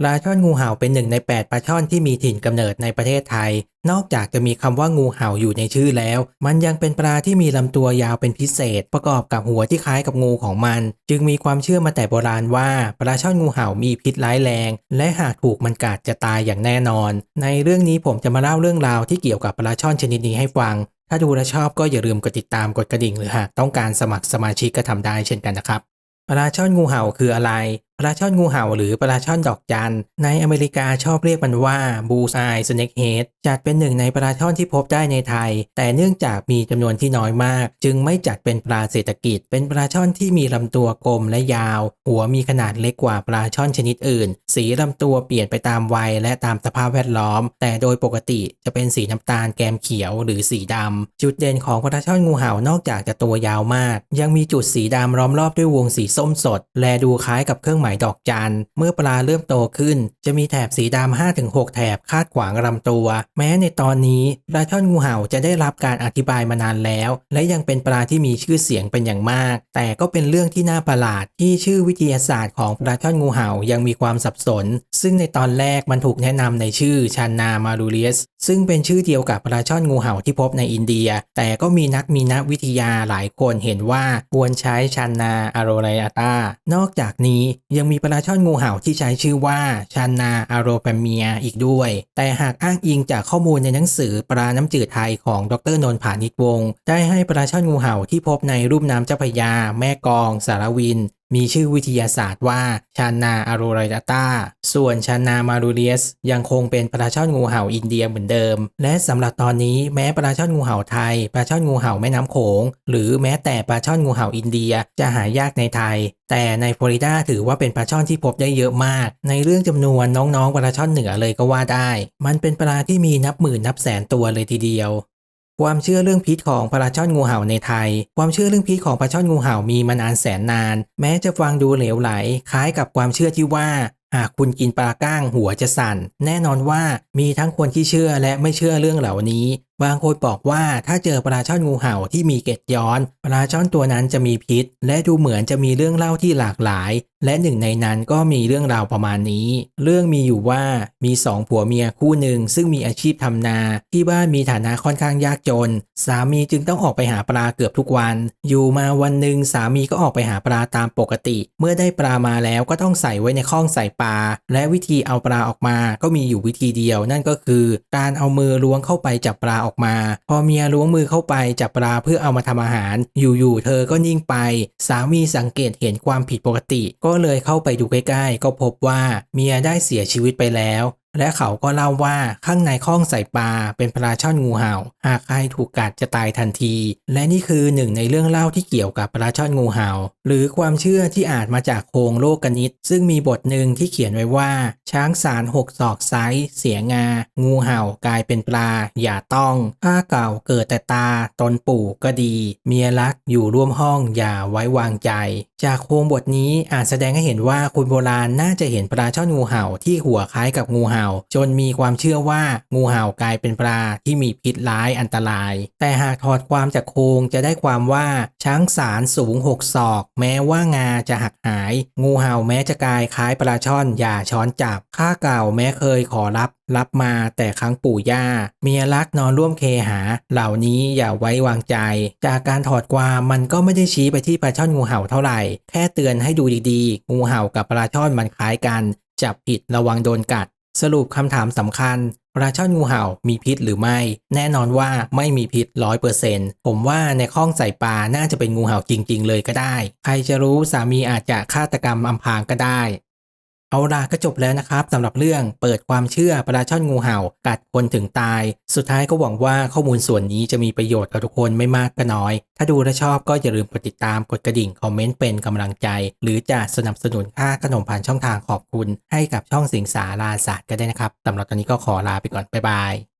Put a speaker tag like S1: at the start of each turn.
S1: ปลาช่อนงูเห่าเป็นหนึ่งใน 8ปลาช่อนที่มีถิ่นกำเนิดในประเทศไทย นอกจากจะมีคำว่างูเห่าอยู่ในชื่อแล้ว มันยังเป็นปลาที่มีลำตัวยาวเป็นพิเศษ ประกอบกับหัวที่คล้ายกับงูของมัน จึงมีความเชื่อมาแต่โบราณว่าปลาช่อนงูเห่ามีพิษร้ายแรง และหากถูกมันกัดจะตายอย่างแน่นอน ในเรื่องนี้ผมจะมาเล่าเรื่องราวที่เกี่ยวกับปลาช่อนชนิดนี้ให้ฟัง ถ้าดูและชอบก็อย่าลืมกดติดตามกดกระดิ่งหรือหากต้องการสมัครสมาชิกก็ทำได้เช่นกันนะครับปลาช่อนงูเห่าคืออะไร ปลาช่อนงูเห่าหรือปลาช่อนดอกจันในอเมริกาชอบเรียกมันว่าบูซายสเน็กเฮดจัดเป็นหนึ่งในปลาช่อนที่พบได้ในไทย แต่เนื่องจากมีจำนวนที่น้อยมาก จึงไม่จัดเป็นปลาเศรษฐกิจ เป็นปลาช่อนที่มีลำตัวกลมและยาว หัวมีขนาดเล็กกว่าปลาช่อนชนิดอื่น สีลำตัวเปลี่ยนไปตามวัยและตามสภาพแวดล้อม แต่โดยปกติจะเป็นสีน้ำตาลแกมเขียวหรือสีดำจุดเด่นของปลาช่อนงูเห่านอกจากจะตัวยาวมาก ยังมีจุดสีดำล้อมรอบด้วยวงสีส้มสด และดูคล้ายกับเครื่องหมายดอกจันเมื่อปลาเริ่มโตขึ้น จะมีแถบสีดำ5-6 แถบคาดขวางลำตัว แม้ในตอนนี้ปลาช่อนงูเห่าจะได้รับการอธิบายมานานแล้ว และยังเป็นปลาที่มีชื่อเสียงเป็นอย่างมาก แต่ก็เป็นเรื่องที่น่าประหลาดที่ชื่อวิทยาศาสตร์ของปลาช่อนงูเห่ายังมีความสับสน ซึ่งในตอนแรกมันถูกแนะนำในชื่อชานามารูเลียสซึ่งเป็นชื่อเดียวกับปลาช่อนงูเห่าที่พบในอินเดีย แต่ก็มีนักมีนักวิทยาหลายคนเห็นว่าควรใช้ชานาอโรไรอาตานอกจากนี้ยังมีปลาช่อนงูเห่าที่ใช้ชื่อว่าชานาอโรแปเมียอีกด้วย แต่หากอ้างอิงจากข้อมูลในหนังสือปลาน้ำจืดไทยของดรนนท์ผานิชวงศ์ได้ให้ปลาช่อนงูเห่าที่พบในรูปน้ำเจ้าพยา แม่กอง สารวิน มีชื่อวิทยาศาสตร์ว่าชานาอารูไรดาตาส่วนชานามารูเลียสยังคงเป็นปลาช่อนงูเห่าอินเดียเหมือนเดิม และสำหรับตอนนี้แม้ปลาช่อนงูเห่าไทยปลาช่อนงูเห่าแม่น้ำโขง หรือแม้แต่ปลาช่อนงูเห่าอินเดียจะหายากในไทย แต่ในฟลอริดาถือว่าเป็นปลาช่อนที่พบได้เยอะมาก ในเรื่องจำนวนน้องๆปลาช่อนเหนือเลยก็ว่าได้ มันเป็นปลาที่มีนับหมื่นนับแสนตัวเลยทีเดียว ความเชื่อเรื่องพิษของปลาช่อนงูเห่าในไทย ความเชื่อเรื่องพิษของปลาช่อนงูเห่ามีมานานแสนนาน แม้จะฟังดูเหลวไหล คล้ายกับความเชื่อที่ว่า หากคุณกินปลาก้างหัวจะสั่น แน่นอนว่ามีทั้งคนที่เชื่อและไม่เชื่อเรื่องเหล่านี้ บางคนบอกว่าถ้าเจอปลาช่อนงูเห่าที่มีเกล็ดย้อนปลาช่อนตัวนั้นจะมีพิษ และดูเหมือนจะมีเรื่องเล่าที่หลากหลาย และหนึ่งในนั้นก็มีเรื่องราวประมาณนี้ เรื่องมีอยู่ว่ามีสองผัวเมียคู่หนึ่งซึ่งมีอาชีพทำนา ที่บ้านมีฐานะค่อนข้างยากจน สามีจึงต้องออกไปหาปลาเกือบทุกวัน อยู่มาวันหนึ่งสามีก็ออกไปหาปลาตามปกติ เมื่อได้ปลามาแล้วก็ต้องใส่ไว้ในข้องใส่ปลาและวิธีเอาปลาออกมา ก็มีอยู่วิธีเดียว นั่นก็คือ การเอามือล้วงเข้าไปจับปลาออกมา พอเมียล้วงมือเข้าไปจับปลาเพื่อเอามาทำอาหาร อยู่ๆเธอก็นิ่งไป สามีสังเกตเห็นความผิดปกติ ก็เลยเข้าไปดูใกล้ๆ ก็พบว่าเมียได้เสียชีวิตไปแล้ว และเขาก็เล่าว่าข้างในข้องใส่ปลาเป็นปลาช่อนงูเห่า หากใครถูกกัดจะตายทันที และนี่คือหนึ่งในเรื่องเล่าที่เกี่ยวกับปลาช่อนงูเห่า หรือความเชื่อที่อาจมาจากโครงโลกกนิตซึ่งมีบทหนึ่งที่เขียนไว้ว่า ช้างสารหกศอกไซส์เสียงา งูเห่ากลายเป็นปลา อย่าต้องผ้าเก่าเกิดแต่ตาตนปู่ก็ดี เมียรักอยู่ร่วมห้องอย่าไว้วางใจ จากโครงบทนี้อาจแสดงให้เห็นว่าคนโบราณน่าจะเห็นปลาช่อนงูเห่าที่หัวคล้ายกับงูเห่าจนมีความเชื่อว่างูเห่ากลายเป็นปลาที่มีพิษร้ายอันตราย แต่หากถอดความจากโครงจะได้ความว่าช้างสารสูงหกศอก แม้ว่างาจะหักหาย งูเห่าแม้จะกลายคล้ายปลาช่อนอย่าช้อนจับข้าเก่าแม้เคยขอรับรับมาแต่ครั้งปู่ย่า เมียรักนอนร่วมเคหา เหล่านี้อย่าไว้วางใจ จากการถอดความมันก็ไม่ได้ชี้ไปที่ปลาช่อนงูเห่าเท่าไหร่ แค่เตือนให้ดูดีๆ งูเห่ากับปลาช่อนมันคล้ายกัน จับผิดระวังโดนกัด สรุปคำถามสำคัญปลาช่อนงูเห่ามีพิษหรือไม่ แน่นอนว่าไม่มีพิษร้อยเปอร์เซนต์ผมว่าในข้องใส่ปลาน่าจะเป็นงูเห่าจริง ๆ เลยก็ได้ ใครจะรู้สามีอาจจะฆาตกรรมอำพรางก็ได้ เอาล่ะก็จบแล้วนะครับสำหรับเรื่องเปิดความเชื่อปลาช่อนงูเห่า กัดคนถึงตาย สุดท้ายก็หวังว่าข้อมูลส่วนนี้จะมีประโยชน์กับทุกคนไม่มากก็น้อย ถ้าดูและชอบก็อย่าลืมกดติดตามกดกระดิ่งคอมเมนต์เป็นกำลังใจ หรือจะสนับสนุนค่าขนมผ่านช่องทางขอบคุณ ให้กับช่องสิงสาราศาสตร์ก็ได้นะครับสำหรับตอนนี้ก็ขอลาไปก่อนบ๊ายบาย